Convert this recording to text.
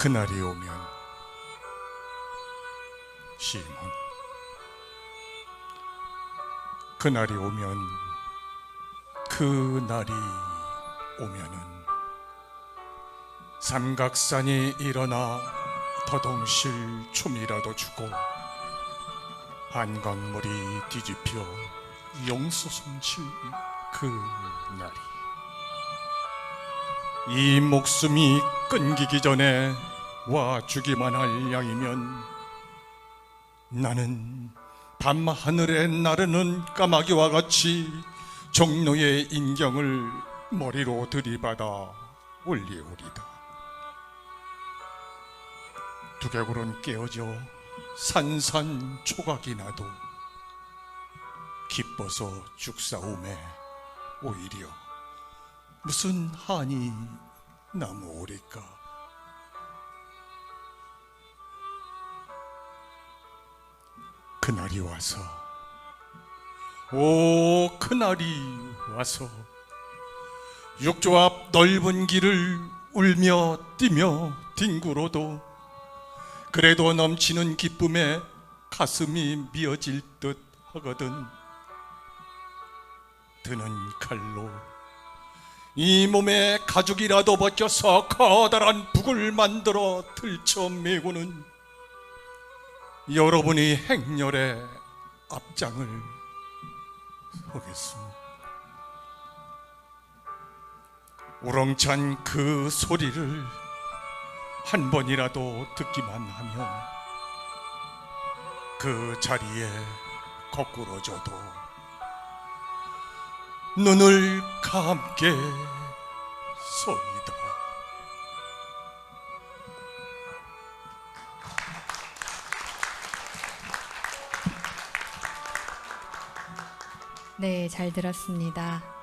그날이 오면 시몬. 그날이 오면 그날이 오면은 삼각산이 일어나 더동실 춤이라도 추고 한강물이 뒤집혀 용수섬칠 그날이. 이 목숨이 끊기기 전에 와 주기만 할 양이면 나는 밤하늘에 나르는 까마귀와 같이 종로의 인경을 머리로 들이받아 올리오리다. 두개골은 깨어져 산산 초각이 나도 기뻐서 죽사움에 오히려 무슨 한이 남으오리까 그날이 와서. 오 그날이 와서. 육조 앞 넓은 길을 울며 뛰며 뒹굴어도 그래도 넘치는 기쁨에 가슴이 미어질 듯 하거든. 드는 칼로 이 몸에 가죽이라도 벗겨서 커다란 북을 만들어 들쳐 메고는 여러분이 행렬의 앞장을 서겠습니다. 우렁찬 그 소리를 한 번이라도 듣기만 하면 그 자리에 거꾸로져도 눈을 감게 소 네, 잘 들었습니다.